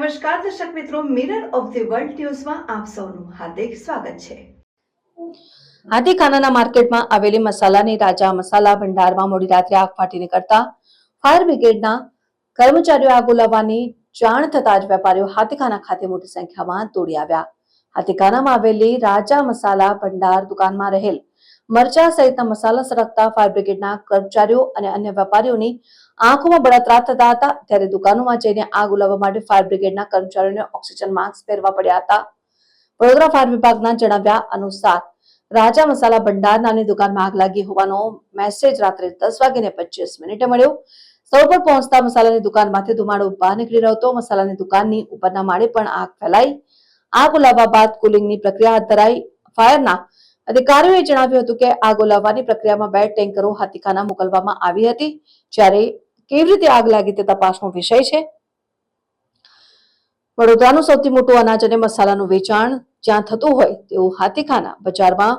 નમસ્કાર, દર્શક મિત્રો મિરર ઓફ ધ વર્લ્ડ ન્યૂઝમાં આપ સૌનું હાર્દિક સ્વાગત છે. હાથીખાનાના માર્કેટમાં આવેલી મસાલાની રાજા મસાલા ભંડારમાં મોડી રાત્રે આગ ફાટી નીકળતા ફાયર બ્રિગેડના કર્મચારીઓ આગ ઓલાવવાની જાણ થતા જ વેપારીઓ હાથીખાના ખાતે મોટી સંખ્યામાં દોડી આવ્યા. હાથીખાનામાં આવેલી રાજા મસાલા ભંડાર દુકાનમાં રહેલ મરચા સહિતના મસાલા સરકતા ફાયર બ્રિગેડના કર્મચારીઓ અને અન્ય વેપારીઓની આંખોમાં બળતરા થતા હતા. ત્યારે દુકાનોમાં જઈને આગ ઉલાવવા માટે ફાયર બ્રિગેડના કર્મચારીઓને ઓક્સિજન માસ્ક પહેરવા પડ્યા હતા. વડોદરા ફાયર વિભાગના જણાવ્યા અનુસાર, રાજા મસાલા ભંડાર નામની દુકાનમાં આગ લાગી હોવાનો મેસેજ રાત્રે દસ વાગીને પચીસ મિનિટે મળ્યો. સૌ પર પહોંચતા મસાલાની દુકાનમાંથી ધુમાડો બહાર નીકળી રહ્યો હતો. મસાલાની દુકાનની ઉપરના માળે પણ આગ ફેલાઈ. આગ ઉલાવવા બાદ કુલિંગની પ્રક્રિયા હાથ ધરાઈ. ફાયરના અધિકારીઓએ જણાવ્યું હતું કે આગ ઓલાવવાની પ્રક્રિયામાં બે ટેન્કરો હાથીખાના મોકલવામાં આવી હતી, જ્યારે કેવી રીતે આગ લાગી તે તપાસનો વિષય છે. વડોદરાનું સૌથી મોટું અનાજ અને મસાલાનું વેચાણ જ્યાં થતું હોય તેવું હાથીખાના બજારમાં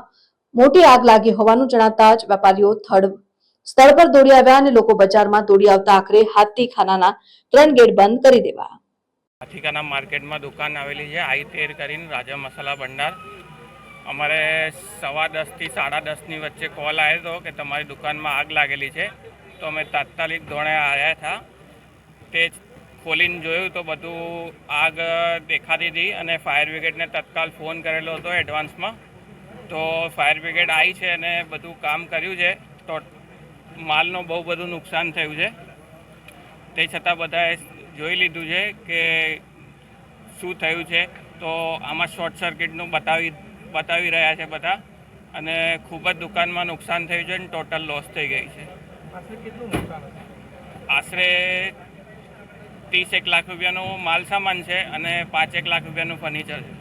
મોટી આગ લાગી હોવાનું જણાતા જ વેપારીઓ થર્ડ સ્થળ પર દોડી આવ્યા અને લોકો બજારમાં દોડી આવતા આખરે હાથીખાનાના ત્રણ ગેટ બંધ કરી દેવા. હાથીખાના માર્કેટમાં દુકાન આવેલી છે, આઈ તેર કરીને રાજા મસાલા ભંડાર. અમારે સવા દસથી સાડા દસની વચ્ચે કોલ આવ્યો હતો કે તમારી દુકાનમાં આગ લાગેલી છે. તો અમે તાત્કાલિક ધોરણે આવ્યા હતા. તે ખોલીને જોયું તો બધું આગ દેખાતી હતી અને ફાયર બ્રિગેડને તત્કાલ ફોન કરેલો હતો એડવાન્સમાં તો ફાયર બ્રિગેડ આવી છે અને બધું કામ કર્યું છે. તો માલનું બહુ બધું નુકસાન થયું છે. તે છતાં બધાએ જોઈ લીધું છે કે શું થયું છે. તો આમાં શોર્ટ સર્કિટનું બતાવી બતાવી રહ્યા છે બધા. અને ખૂબ જ દુકાનમાં નુકસાન થયું છે અને ટોટલ લોસ થઈ ગઈ છે. આશરે ત્રીસ એક લાખ રૂપિયાનું માલ સામાન છે અને પાંચ એક લાખ રૂપિયાનું ફર્નિચર છે.